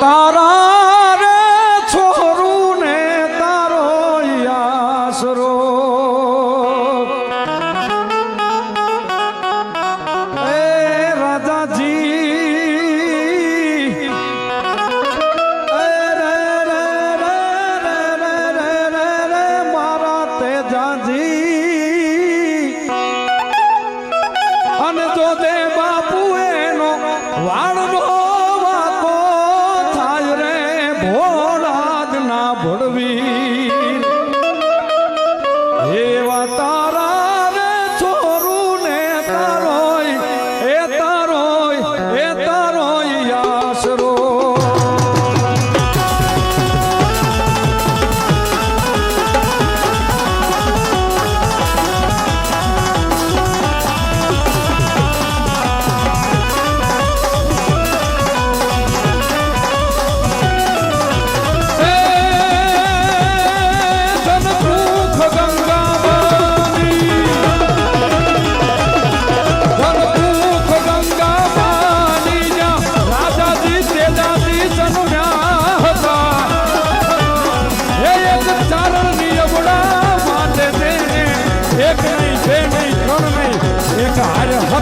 তারা ભણવી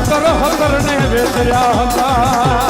હતર હતર ને વેચર્યા હતા.